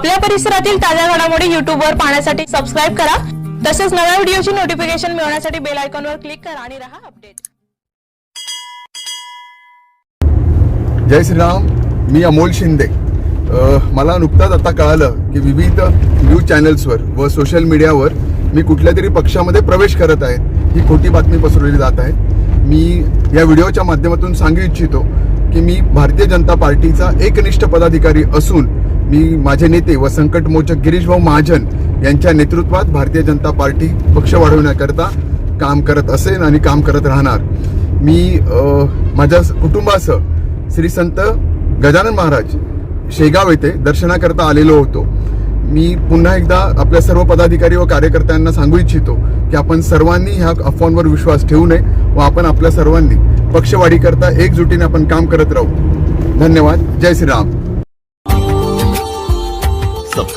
आपल्या परिसरातील ताज्या घडामोडी युट्यूब वर पाहण्यासाठी सबस्क्राईब करा. तसेच नव्या व्हिडिओची नोटिफिकेशन मिळवण्यासाठी बेल आयकॉनवर क्लिक करा आणि राहा अपडेट जय श्रीराम मी अमोल शिंदे. मला नुकताच आता कळालं की विविध न्यूज चॅनल्सवर व सोशल मीडियावर मी कुठल्या तरी पक्षामध्ये प्रवेश करत आहे ही खोटी बातमी पसरवली जात आहे. मी या व्हिडिओच्या माध्यमातून सांगू इच्छितो की मी भारतीय जनता पार्टीचा एकनिष्ठ पदाधिकारी असून मी माझे नेते व संकटमोचक गिरीशभाऊ महाजन यांच्या नेतृत्वात भारतीय जनता पार्टी पक्ष वाढवण्याकरता काम करत असेल आणि काम करत राहणार. मी माझ्या कुटुंबासह श्री संत गजानन महाराज शेगाव येथे दर्शनाकरता आलेलो होतो. मी पुन्हा एकदा आपल्या सर्व पदाधिकारी व कार्यकर्त्यांना सांगू इच्छितो की आपण सर्वांनी ह्या अफवांवर विश्वास ठेवू नये व आपण आपल्या सर्वांनी पक्षवाढीकरता एकजुटीने आपण काम करत राहू. धन्यवाद. जय श्रीराम.